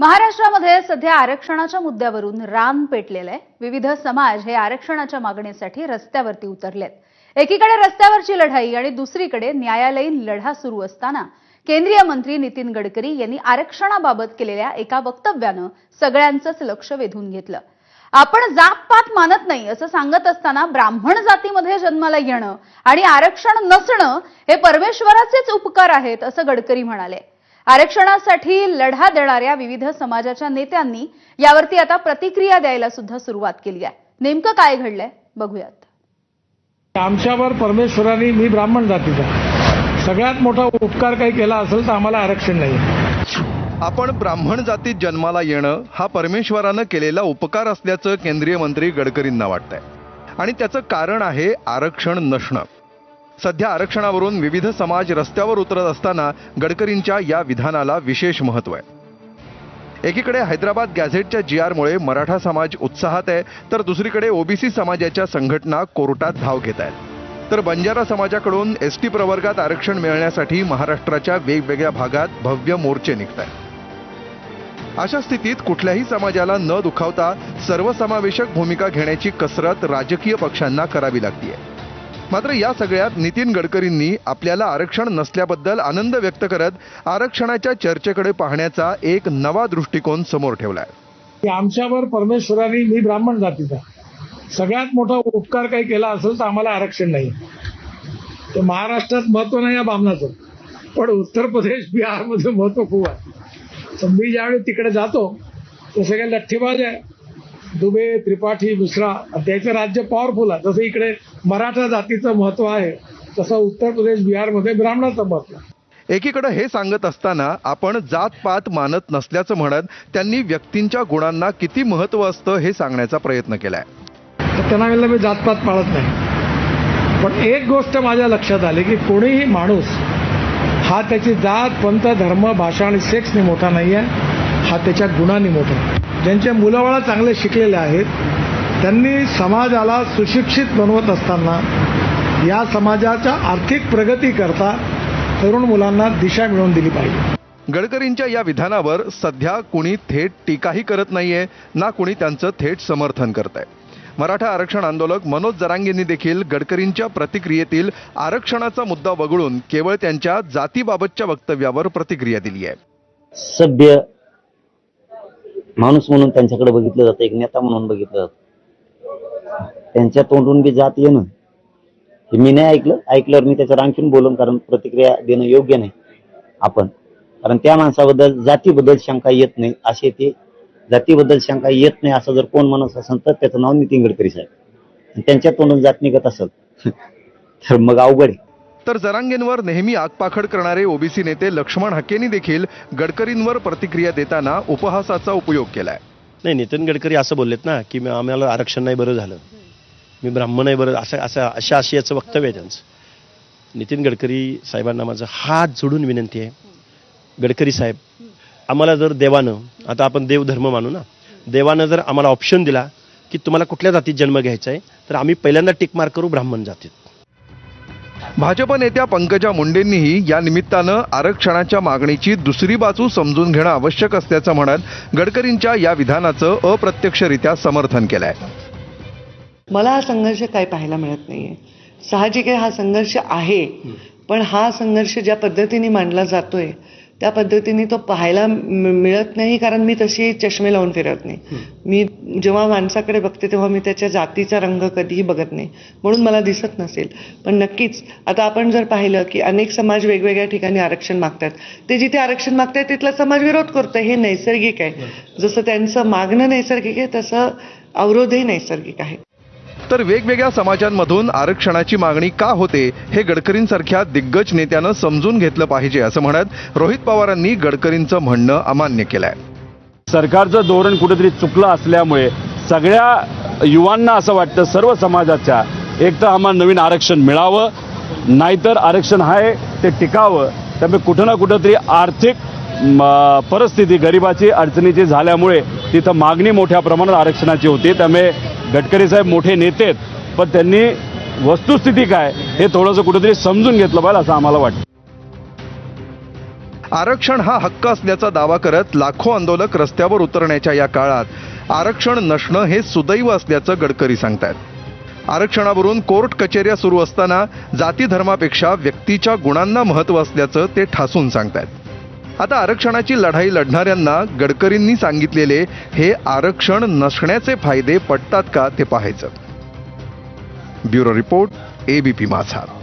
महाराष्ट्रामध्ये सध्या आरक्षणाच्या मुद्द्यावरून रान पेटलेलं आहे. विविध समाज हे आरक्षणाच्या मागणीसाठी रस्त्यावरती उतरलेत. एकीकडे रस्त्यावरची लढाई आणि दुसरीकडे न्यायालयीन लढा सुरू असताना केंद्रीय मंत्री नितीन गडकरी यांनी आरक्षणाबाबत केलेल्या एका वक्तव्यानं सगळ्यांचंच लक्ष वेधून घेतलं. आपण जातपात मानत नाही असं सांगत असताना ब्राह्मण जातीमध्ये जन्माला येणं आणि आरक्षण नसणं हे परमेश्वराचेच उपकार आहेत असं गडकरी म्हणाले. आरक्षणासाठी लढा देणाऱ्या विविध समाजाच्या नेत्यांनी यावरती आता प्रतिक्रिया द्यायला सुद्धा सुरुवात केली आहे. नेमकं काय घडलंय बघूयात. आमच्यावर परमेश्वराने मी ब्राह्मण जातीचा. सगळ्यात मोठा उपकार काही केला असेल तर आम्हाला आरक्षण नाही. आपण ब्राह्मण जातीत जन्माला येणं हा परमेश्वरानं केलेला उपकार असल्याचं केंद्रीय मंत्री गडकरींना वाटतंय. आणि त्याचं कारण आहे आरक्षण नसणं. सध्या आरक्षणावरून विविध समाज रस्त्यावर उतरत असताना गडकरींच्या या विधानाला विशेष महत्त्व आहे. एकीकडे हैदराबाद गॅझेटच्या जी आरमुळे मराठा समाज उत्साहात आहे तर दुसरीकडे ओबीसी समाजाच्या संघटना कोर्टात धाव घेत आहेत. तर बंजारा समाजाकडून एस टी प्रवर्गात आरक्षण मिळण्यासाठी महाराष्ट्राच्या वेगवेगळ्या भागात भव्य मोर्चे निघत आहेत. अशा स्थितीत कुठल्याही समाजाला न दुखावता सर्वसमावेशक भूमिका घेण्याची कसरत राजकीय पक्षांना करावी लागतीये. मात्र या सगळ्यात नितीन गडकरींनी आपल्याला आरक्षण नसल्याबद्दल आनंद व्यक्त करत आरक्षणाच्या चर्चेकडे पाहण्याचा एक नवा दृष्टिकोन समोर ठेवलाय. की आमच्यावर परमेश्वराने मी ब्राह्मण जातीचा. सगळ्यात मोठा उपकार काही केला असेल तर आम्हाला आरक्षण नाही. तर महाराष्ट्रात महत्त्व नाही या बामणाचं पण उत्तर प्रदेश बिहारमध्ये महत्त्व खूप आहे. तर मी ज्यावेळी तिकडे जातो ते सगळे लठ्ठीबाज आहे. दुबे त्रिपाठी मिश्रा त्याचं राज्य पॉवरफुल आहे. जसं इकडे मराठा जातीचं महत्त्व आहे तसं उत्तर प्रदेश बिहारमध्ये ब्राह्मणाचं महत्त्व. एकीकडे हे सांगत असताना आपण जात-पात मानत नसल्याचं म्हणत त्यांनी व्यक्तींच्या गुणांना किती महत्त्व असतं हे सांगण्याचा प्रयत्न केलाय. त्यांना म्हणलं मी जातपात पाळत नाही. पण एक गोष्ट माझ्या लक्षात आली की कोणीही माणूस हा त्याची जात पंथ धर्म भाषा आणि सेक्सने मोठा नाही आहे हा त्याच्या गुणांनी मोठा ज्यांचे मुलंबाळं चांगले शिकलेले आहेत त्यांनी समाजाला सुशिक्षित बनवत असताना या समाजाच्या आर्थिक प्रगती करता तरुण मुलांना दिशा मिळवून दिली पाहिजे. गडकरींच्या या विधानावर सध्या कुणी थेट टीकाही करत नाहीये ना कुणी त्यांचं थेट समर्थन करत आहे मराठा आरक्षण आंदोलक मनोज जरांगेंनी देखील गडकरींच्या प्रतिक्रियेतील आरक्षणाचा मुद्दा वगळून केवळ त्यांच्या जातीबाबतच्या वक्तव्यावर प्रतिक्रिया दिली आहे. सभ्य माणूस म्हणून त्यांच्याकडे बघितलं जातं एक नेता म्हणून बघितलं जातं. त्यांच्या तोंडून बी जात येणं. हे मी नाही ऐकलं. ऐकल्यावर मी त्याच्यावर आणखीन बोलून कारण प्रतिक्रिया देणं योग्य नाही आपण. कारण त्या माणसाबद्दल जातीबद्दल शंका येत नाही. असे ते जातीबद्दल शंका येत नाही असं जर कोण म्हणत असेल तर त्याचं नाव नितीन गडकरी साहेब. आणि त्यांच्या तोंडून जात निघत असेल तर मग अवघड आहे. तर जरांगेंवर नेहमी आगपाखड करणारे ओबीसी नेते लक्ष्मण हक्केंनी देखील गडकरींवर प्रतिक्रिया देताना उपहासाचा उपयोग केलाय. नाही नितीन गडकरी असं बोललेत ना की आम्हाला आरक्षण नाही बरं झालं. मी ब्राह्मण नाही बरं असं असं अशा आशयाचं वक्तव्य आहे त्यांचं. नितीन गडकरी साहेबांना माझं हात जोडून विनंती आहे. गडकरी साहेब आम्हाला जर देवानं आता आपण देवधर्म मानू ना देवानं जर आम्हाला ऑप्शन दिला की तुम्हाला कुठल्या जातीत जन्म घ्यायचा आहे तर आम्ही पहिल्यांदा टिक करू ब्राह्मण जातीत. भाजप नेत्या पंकजा मुंडेंनीही या निमित्तानं आरक्षणाच्या मागणीची दुसरी बाजू समजून घेणं आवश्यक असल्याचं म्हणत गडकरींच्या या विधानाचं अप्रत्यक्षरित्या समर्थन केलंय. मला हा संघर्ष काही पाहायला मिळत नाहीये. साहजिक आहे हा संघर्ष आहे पण हा संघर्ष ज्या पद्धतीने मांडला जातोय त्या पद्धतीने तो पाहायला मिळत नाही कारण मी तशी चष्मे लावून फिरत नाही. मी जेव्हा माणसाकडे बघते तेव्हा मी त्याच्या जातीचा रंग कधीही बघत नाही म्हणून मला दिसत नसेल. पण नक्कीच आता आपण जर पाहिलं की अनेक समाज वेगवेगळ्या ठिकाणी आरक्षण मागतात. ते जिथे आरक्षण मागतात तिथला समाज विरोध करतोय हे नैसर्गिक आहे. जसं त्यांचं मागणं नैसर्गिक आहे तसं अवरोधही नैसर्गिक आहे. तर वेगवेगळ्या समाजांमधून आरक्षणाची मागणी का होते हे गडकरींसारख्या दिग्गज नेत्यानं समजून घेतलं पाहिजे असं म्हणत रोहित पवारांनी गडकरींचं म्हणणं अमान्य केलंय. सरकारचं धोरण कुठेतरी चुकलं असल्यामुळे सगळ्या युवांना असं वाटतं सर्व समाजाच्या एक तर आम्हाला नवीन आरक्षण मिळावं नाहीतर आरक्षण आहे ते टिकावं त्यामुळे कुठं ना कुठंतरी आर्थिक म, परिस्थिती गरिबाची अडचणीची झाल्यामुळे तिथं मागणी मोठ्या प्रमाणात आरक्षणाची होती. त्यामुळे गडकरी साहेब मोठे नेते आहेत. पण त्यांनी वस्तुस्थिती काय हे थोडंसं कुठेतरी समजून घेतलं पाहिजे असं आम्हाला वाटतं. आरक्षण हा हक्क असल्याचा दावा करत लाखो आंदोलक रस्त्यावर उतरण्याच्या या काळात आरक्षण नसणं हे सुदैव असल्याचं गडकरी सांगतायत. आरक्षणावरून कोर्ट कचेऱ्या सुरू असताना जाती धर्मापेक्षा व्यक्तीच्या गुणांना महत्त्व असल्याचं ते ठासून सांगतायत. आता आरक्षणाची लढाई लढणाऱ्यांना गडकरींनी सांगितलेले हे आरक्षण नसण्याचे फायदे पटतात का ते पाहायचं. ब्युरो रिपोर्ट एबीपी माझा